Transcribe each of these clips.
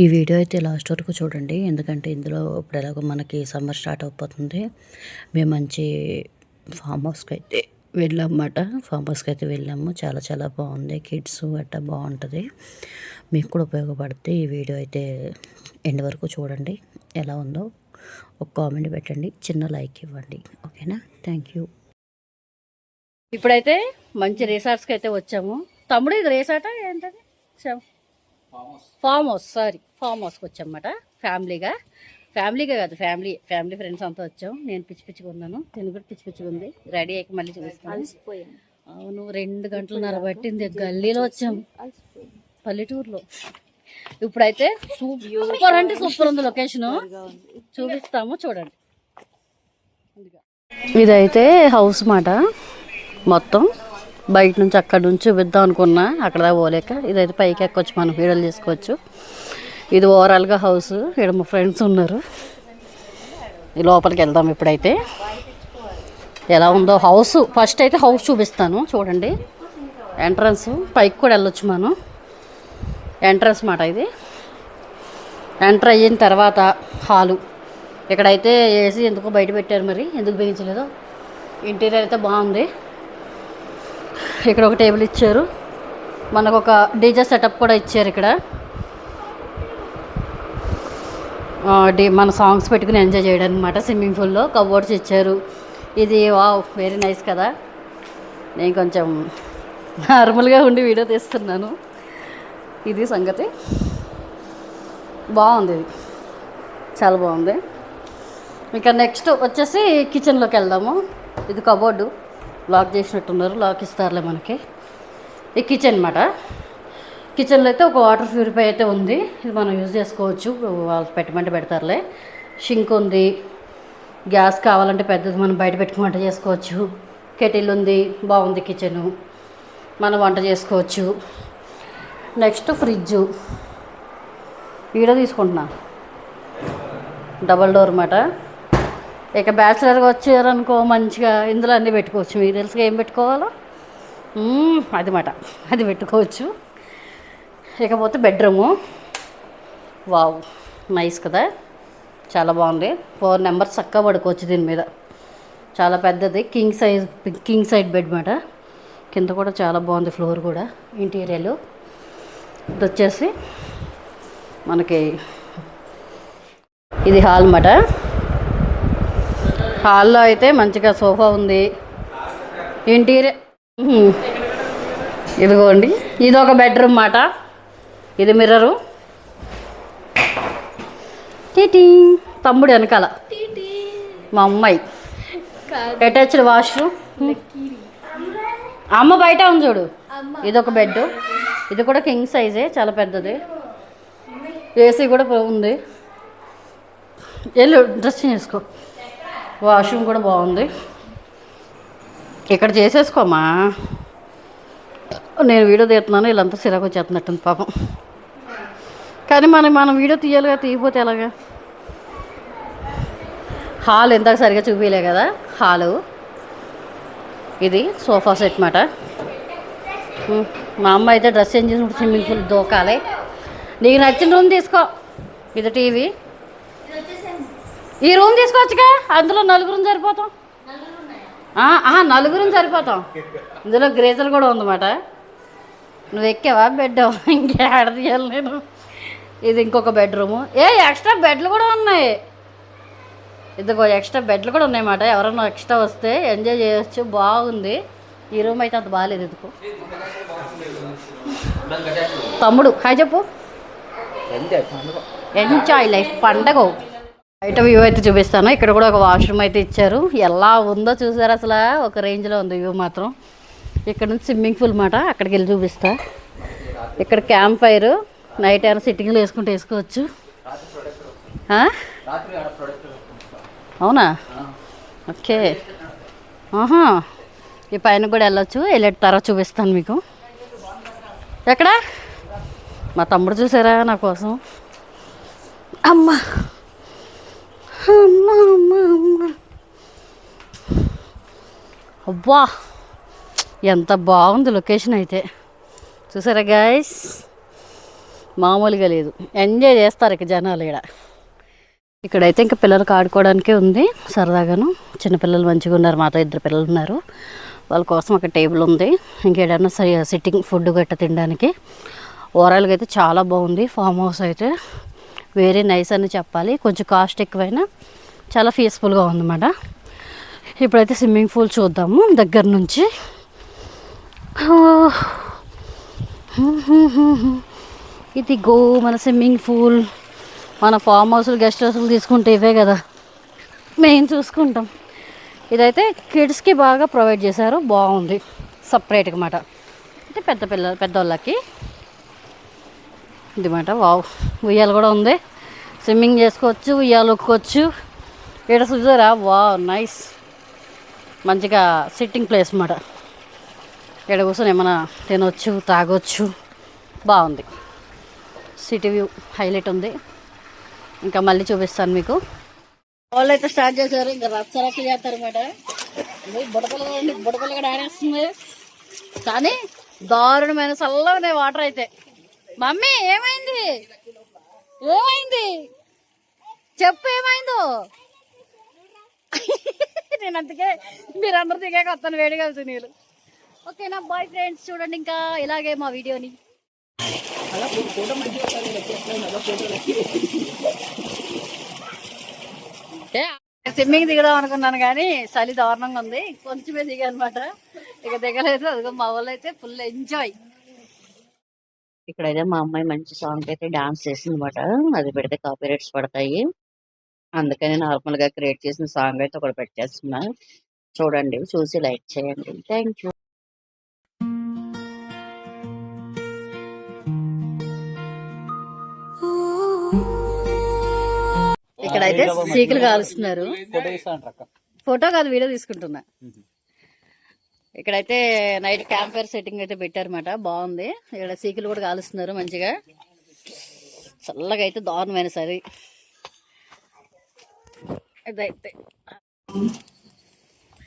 ఈ వీడియో అయితే లాస్ట్ వరకు చూడండి. ఎందుకంటే ఇందులో ఇప్పుడు ఎలాగో మనకి సమ్మర్ స్టార్ట్ అయిపోతుంది మేము మంచి ఫామ్ హౌస్కి అయితే వెళ్ళామన్నమాట. ఫామ్ హౌస్కి అయితే వెళ్ళాము. చాలా చాలా బాగుంది. కిడ్స్ అట్టా బాగుంటుంది. మీకు కూడా ఉపయోగపడితే ఈ వీడియో అయితే ఎండ్ వరకు చూడండి. ఎలా ఉందో ఒక కామెంట్ పెట్టండి. చిన్న లైక్ ఇవ్వండి. ఓకేనా? థ్యాంక్ యూ ఇప్పుడైతే మంచి రిసార్ట్స్కి అయితే వచ్చాము. తమ్ముడు ఇది రిసార్టా ఏంటది? చెప్. ఫామ్ హౌస్ సారీ ఫామ్ హౌస్కి వచ్చామన్నమాట. ఫ్యామిలీగా. ఫ్యామిలీగా కాదు ఫ్యామిలీ ఫ్యామిలీ ఫ్రెండ్స్ అంతా వచ్చాం. నేను పిచ్చి పిచ్చిగా ఉన్నాను. తిని కూడా పిచ్చి పిచ్చిగా ఉంది. రెడీ అయ్యాక మళ్ళీ చూపిస్తాను. అవును రెండు గంటలన్నర పట్టింది. గల్లీలో వచ్చాం. పల్లెటూరులో. ఇప్పుడైతే సూపర్. అంటే సూపర్ ఉంది లొకేషన్. చూపిస్తాము చూడండి. ఇదైతే హౌస్ మాట. మొత్తం. బయట నుంచి అక్కడ నుంచి చూపిద్దాం అనుకున్నా అక్కడ దాకా పోలేక ఇదైతే పైకి ఎక్కొచ్చు మనం వీడియోలు చేసుకోవచ్చు ఇది ఓవరాల్గా హౌస్ ఇక్కడ మా ఫ్రెండ్స్ ఉన్నారు. ఈ లోపలికి వెళ్దాం ఇప్పుడైతే. ఎలా ఉందో హౌస్ ఫస్ట్ అయితే హౌస్ చూపిస్తాను చూడండి. ఎంట్రన్స్ పైకి కూడా వెళ్ళొచ్చు మనం. ఎంట్రన్స్ మాట ఇది. ఎంటర్ అయిన తర్వాత హాలు. ఇక్కడైతే ఏసీ ఎందుకో బయట పెట్టారు మరి ఎందుకు బిగించలేదో. ఇంటీరియర్ అయితే బాగుంది. ఇక్కడ ఒక టేబుల్ ఇచ్చారు. మనకు ఒక డీజే సెటప్ కూడా ఇచ్చారు ఇక్కడ. డి మన సాంగ్స్ పెట్టుకుని ఎంజాయ్ చేయడానికి అనమాట స్విమ్మింగ్ పూల్లో కబోర్డ్స్ ఇచ్చారు. ఇది వావ్ వెరీ నైస్ కదా. నేను కొంచెం నార్మల్గా ఉండి వీడియో తీస్తున్నాను. ఇది సంగతి. బాగుంది ఇది. చాలా బాగుంది. ఇంకా నెక్స్ట్ వచ్చేసి కిచెన్లోకి వెళ్దాము. ఇది కబోర్డు. లాక్ చేసినట్టున్నారు. లాక్ ఇస్తారులే మనకి. ఈ కిచెన్ అనమాట కిచెన్లో అయితే ఒక వాటర్ ప్యూరిఫై అయితే ఉంది. ఇది మనం యూజ్ చేసుకోవచ్చు. వాళ్ళు పెట్టమంటే పెడతారులే. షింక్ ఉంది. గ్యాస్ కావాలంటే పెద్దది మనం బయట పెట్టుకుని వంట చేసుకోవచ్చు. కెటిల్ ఉంది. బాగుంది కిచెను. మనం వంట చేసుకోవచ్చు. Next fridge. ఈడ తీసుకుంటున్నా. డబల్ డోర్ అన్నమాట. ఇక బ్యాచిలర్గా వచ్చారనుకో మంచిగా ఇందులో అన్నీ పెట్టుకోవచ్చు. మీకు తెలుసుగా ఏం పెట్టుకోవాలో? అది మాట. అది పెట్టుకోవచ్చు. ఇకపోతే బెడ్రూము. వావ్ నైస్ కదా. చాలా బాగుంది. ఫోర్ నెంబర్స్ చక్కగా పడుకోవచ్చు దీని మీద. చాలా పెద్దది. King size king side bed మాట. కింద కూడా చాలా బాగుంది ఫ్లోర్ కూడా ఇంటీరియర్ ఇది వచ్చేసి మనకి ఇది హాల్ మాట. హాల్లో అయితే మంచిగా సోఫా ఉంది. ఇంటీరియర్ ఇదిగోండి. ఇది ఒక బెడ్రూమ్ మాట. ఇది మిర్రరు. టీటీ. తమ్ముడు వెనకాల. మా అమ్మాయి. అటాచ్డ్ వాష్రూమ్ అమ్మ బయట ఉంది చూడు. ఇది ఒక బెడ్ ఇది కూడా కింగ్ సైజే చాలా పెద్దది. ఏసీ కూడా ఉంది. వెళ్ళు డ్రెస్ చేసుకో వాష్రూమ్ కూడా బాగుంది. ఇక్కడ చేసేసుకోమా నేను వీడియో తీస్తున్నాను వీళ్ళంతా సిరాకు వచ్చేస్తున్నట్టుంది పాపం. కానీ మనం మనం వీడియో తీయాలిగా తీయపోతే ఎలాగా? హాల్ ఇందాక సరిగా చూపించలే కదా హాలు. ఇది సోఫా సెట్ మాట. మా అమ్మ అయితే డ్రెస్ చేంజ్ చేసుకుంటే స్విమ్మింగ్ పూల్ దూకాలి. నీకు నచ్చిన రూమ్ తీసుకో. ఇది టీవీ. ఈ రూమ్ తీసుకోవచ్చుగా? అందులో నలుగురం సరిపోతాం. నలుగురం సరిపోతాం. ఇందులో గ్రేజర్ కూడా ఉందన్నమాట. నువ్వు ఎక్కావా? బెడ్ ఇంకేడ తీయాలి నేను. ఇది ఇంకొక బెడ్రూము. ఏ ఎక్స్ట్రా బెడ్లు కూడా ఉన్నాయి. ఇదిగో ఎక్స్ట్రా బెడ్లు కూడా ఉన్నాయన్నమాట. ఎవరైనా ఎక్స్ట్రా వస్తే ఎంజాయ్ చేయొచ్చు. బాగుంది. ఈ రూమ్ అయితే అంత బాగాలేదు ఎందుకు? తమ్ముడు హాయ్ చెప్పు. ఎంజాయ్ లైఫ్ పండగ. బయట వ్యూ అయితే చూపిస్తాను. ఇక్కడ కూడా ఒక వాష్రూమ్ అయితే ఇచ్చారు. ఎలా ఉందో చూసారు అసలు? ఒక రేంజ్లో ఉంది వ్యూ మాత్రం. ఇక్కడ నుంచి స్విమ్మింగ్ పూల్ మాట అక్కడికి వెళ్ళి చూపిస్తా. ఇక్కడ క్యాంప్ ఫైర్ నైట్ అయినా సిట్టింగ్లు వేసుకుంటే వేసుకోవచ్చు. అవునా? ఓకే. ఆహా. ఈ పైన కూడా వెళ్ళొచ్చు. వెళ్ళే తర్వాత చూపిస్తాను మీకు. ఎక్కడ? మా తమ్ముడు చూసారా నా కోసం? అమ్మ! అమ్మా అమ్మ అమ్మ. అబ్బా ఎంత బాగుంది లొకేషన్ అయితే. చూసారా గాయస్ మామూలుగా లేదు. ఎంజాయ్ చేస్తారు ఇక జనాలు ఇక్కడ ఇక్కడైతే ఇంకా పిల్లలకు ఆడుకోవడానికే ఉంది. సరదాగాను చిన్నపిల్లలు మంచిగా ఉన్నారు. మాతో ఇద్దరు పిల్లలు ఉన్నారు. వాళ్ళ కోసం ఒక టేబుల్ ఉంది. ఇంకేడన్నా సరి సిట్టింగ్ ఫుడ్ గట్ట తినడానికి. ఓవరాల్గా అయితే చాలా బాగుంది. ఫామ్ హౌస్ అయితే. వెరీ నైస్ అని చెప్పాలి. కొంచెం కాస్ట్ ఎక్కువైనా చాలా పీస్ఫుల్గా ఉందన్నమాట. ఇప్పుడైతే స్విమ్మింగ్ పూల్ చూద్దాము దగ్గర నుంచి. ఇది గో మన స్విమ్మింగ్ పూల్. మన ఫామ్ హౌస్లు గెస్ట్ హౌస్లు తీసుకుంటే ఇవే కదా. మేము చూసుకుంటాం. ఇదైతే కిడ్స్కి బాగా ప్రొవైడ్ చేశారు. బాగుంది. సపరేట్గా మాట అంటే పెద్ద పిల్లలు పెద్దోళ్ళకి. ఇది మాట వావ్ ఉయ్యాలు కూడా ఉంది. స్విమ్మింగ్ చేసుకోవచ్చు ఉయ్యాలు ఒక్కొచ్చు ఇక్కడ చూసారా వావ్ నైస్. మంచిగా సిట్టింగ్ ప్లేస్ అన్నమాట ఇక్కడ కూర్చొని ఏమైనా తినొచ్చు తాగొచ్చు. బాగుంది. సిటీ వ్యూ హైలైట్ ఉంది. ఇంకా మళ్ళీ చూపిస్తాను మీకు. వాళ్ళు అయితే స్టార్ట్ చేశారు. ఇంకా రచ్చరచ్చ చేస్తారు అనమాట బుడకలు బుడకలు కూడా ఆడేస్తుంది కానీ దారుణమైన చల్లనే వాటర్ అయితే. మమ్మీ ఏమైంది? ఏమైంది? చెప్పు ఏమైందో? నేను అందుకే మీరందరూ దిగాక వస్తాను వేడిగా వెళ్తుంది నీళ్ళు ఓకేనా బాయ్ ఫ్రెండ్స్ చూడండి ఇంకా ఇలాగే మా వీడియోని. స్విమ్మింగ్ దిగదాం అనుకున్నాను కానీ చలి దారుణంగా ఉంది. కొంచెమే దిగా అనమాట ఇక దిగలేదు అదిగో మా వాళ్ళు అయితే ఫుల్ ఎంజాయ్ ఇక్కడైతే మా అమ్మాయి మంచి సాంగ్ అయితే డాన్స్ చేసింది అనమాట అది పెడితే కాపీ రైట్స్ పడతాయి. అందుకని నార్మల్గా క్రియేట్ చేసిన సాంగ్ అయితే ఒకటి పెట్టేస్తున్నా. చూడండి చూసి లైక్ చేయండి. థ్యాంక్ యూ ఇక్కడైతే సీకులు కాలుస్తున్నారు. ఫోటో కాదు వీడియో తీసుకుంటున్నా. ఇక్కడైతే నైట్ క్యాంప్ ఫైర్ సెట్టింగ్ అయితే పెట్టారన్నమాట. బాగుంది. ఇక్కడ సీకులు కూడా కాలుస్తున్నారు మంచిగా. చల్లగా అయితే దారుణమైన సరి. ఇదైతే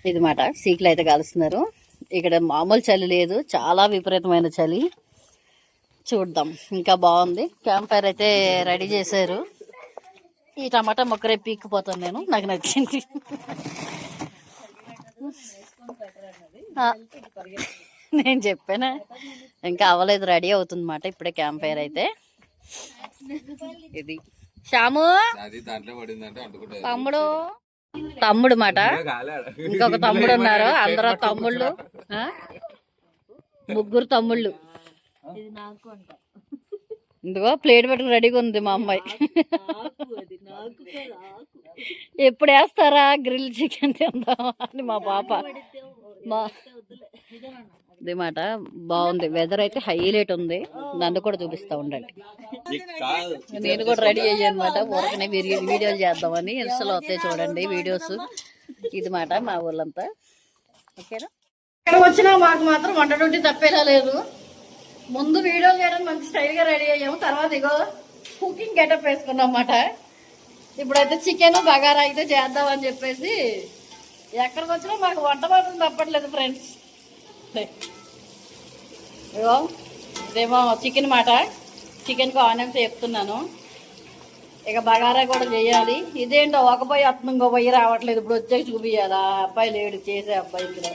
ఇది మాట సీకులు అయితే కాలుస్తున్నారు. ఇక్కడ మామూలు చలి లేదు. చాలా విపరీతమైన చలి. చూద్దాం. ఇంకా బాగుంది. క్యాంప్ ఫైర్ అయితే రెడీ చేశారు. ఈ టమాటా మొక్కరే పీక్కుపోతాను నేను. నాకు నచ్చింది. నేను చెప్పానా? ఇంకా అవ్వలేదు రెడీ అవుతుంది మాట ఇప్పుడే క్యాంప్ ఫైర్ అయితే. ఇది. శ్యాము? తమ్ముడు? తమ్ముడు మాట ఇంకొక తమ్ముడు ఉన్నారు అందరూ తమ్ముళ్ళు? ముగ్గురు తమ్ముళ్ళు. ఇందుగో ప్లేట్ పెట్టుకుని రెడీగా ఉంది మా అమ్మాయి. ఎప్పుడు వేస్తారా? గ్రిల్ చికెన్ తిందామా అని మా పాప. మా ఇది మాట బాగుంది. వెదర్ అయితే హైలైట్ ఉంది. నన్ను కూడా చూపిస్తా ఉండండి. నేను కూడా రెడీ అయ్యాను అనమాట ఊరకనే వీడియో వీడియోలు చేద్దామని ఇన్స్టాలో వస్తాయి చూడండి వీడియోస్. ఇది మాట మా ఊళ్ళంతా. ఓకేనా? ఇక్కడ వచ్చినా మాకు మాత్రం వంట డ్యూటీ తప్పేలా లేదు. ముందు వీడియోలు చేయడానికి మంచి స్టైల్గా రెడీ అయ్యాము. తర్వాత ఇగో కుకింగ్ గెటప్ వేసుకున్నాం అన్నమాట. ఇప్పుడైతే చికెన్ బగారా అయితే చేద్దామని చెప్పేసి ఎక్కడికి వచ్చినా మాకు వంట మాత్రం తప్పట్లేదు ఫ్రెండ్స్ ఇగో ఇదేమో చికెన్ మాట. చికెన్కి ఆనియన్స్ చెప్తున్నాను ఇక బగారా కూడా చేయాలి. ఇదేంటో ఒక పోయి వస్తుంది ఇంకో పోయి రావట్లేదు. ఇప్పుడు వచ్చాక చూపియాలి ఆ అబ్బాయి లేడు చేసే అబ్బాయి ఇందులో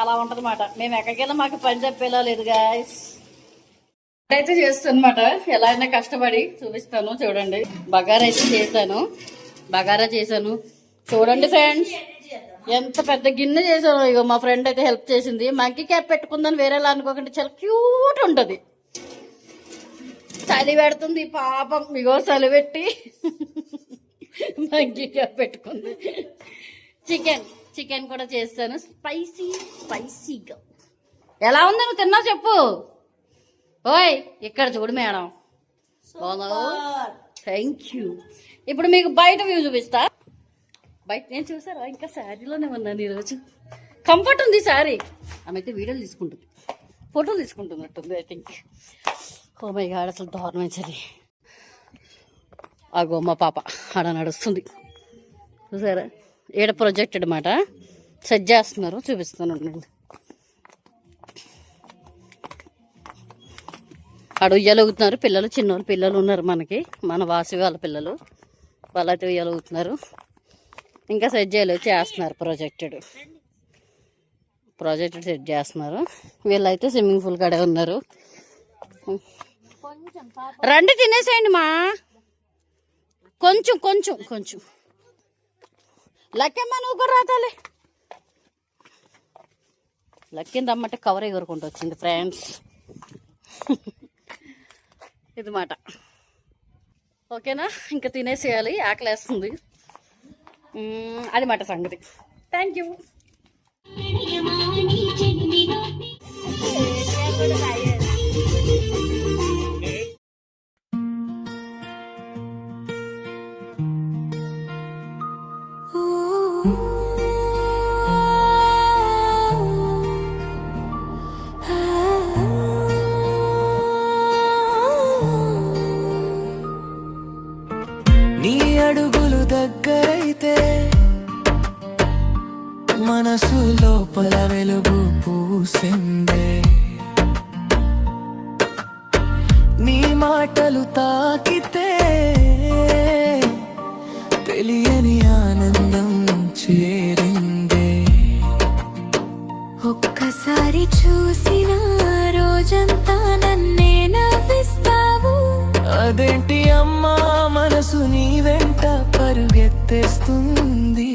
అలా ఉంటుంది మాట. మేము ఎక్కడికైనా మాకు పని చెప్పేలా లేదు గాయస్ అయితే చేస్తానమాట ఎలా అయినా కష్టపడి చూపిస్తాను చూడండి. బగారా అయితే చేశాను. బగారా చేశాను. చూడండి ఫ్రెండ్స్ ఎంత పెద్ద గిన్నె చేశాను ఇగో మా ఫ్రెండ్ అయితే హెల్ప్ చేసింది. మంకీ క్యాప్ పెట్టుకుందని వేరేలా అనుకోకండి చాలా క్యూట్ ఉంటది. చలి పెడుతుంది పాపం. ఇగో చలి పెట్టి మంకీ క్యాప్ పెట్టుకుంది. చికెన్ చికెన్ కూడా చేస్తాను. స్పైసీ స్పైసీగా ఎలా ఉంది? నువ్వు తిన్నా చెప్పు. ఓయ్ ఇక్కడ చూడు మేడం. థ్యాంక్ యూ ఇప్పుడు మీకు బయట వ్యూ చూపిస్తా. బయట నేను చూసారా? ఇంకా శారీలోనే ఉన్నాను ఈరోజు. కంఫర్ట్ ఉంది శారీ. ఆమె అయితే వీడియోలు తీసుకుంటుంది. ఫోటోలు తీసుకుంటున్నట్టుంది I think oh my God అసలు దారుణమైంది అగో మా పాప ఆడ నడుస్తుంది. చూసారా? ఏడ ప్రొజెక్ట్ అనమాట సెట్ చేస్తున్నారు చూపిస్తాను ఆడ ఉయ్యలుగుతున్నారు పిల్లలు చిన్నోళ్ళు పిల్లలు ఉన్నారు మనకి. మన వాసి వాళ్ళ పిల్లలు. వాళ్ళైతే ఉయ్యలుగుతున్నారు ఇంకా సెట్ చేయలేదు చేస్తున్నారు ప్రొజెక్టెడ్ ప్రాజెక్టెడ్ సెట్ చేస్తున్నారు. వీళ్ళైతే స్విమ్మింగ్ పూల్ కాడే ఉన్నారు. రండి తినేసేయండి మా. కొంచెం కొంచెం కొంచెం. లక్కమ్మ నువ్వు కూడా రాతాలే లక్కిని రమ్మంటే కవర్ ఎగురుకుంటూ వచ్చింది ఫ్రెండ్స్ ఇది మాట. ఓకేనా? ఇంకా తినేసేయాలి ఆకలేస్తుంది. మ్మ్, అది మాట సంగతి థ్యాంక్ నీ మాటలు తాకితే తెలియని ఆనందం చేరిందే. ఒక్కసారి చూసిన రోజంతా నన్నే నవ్విస్తావు. అదేంటి అమ్మా మనసు నీ వెంట పరుగెత్తేస్తుంది?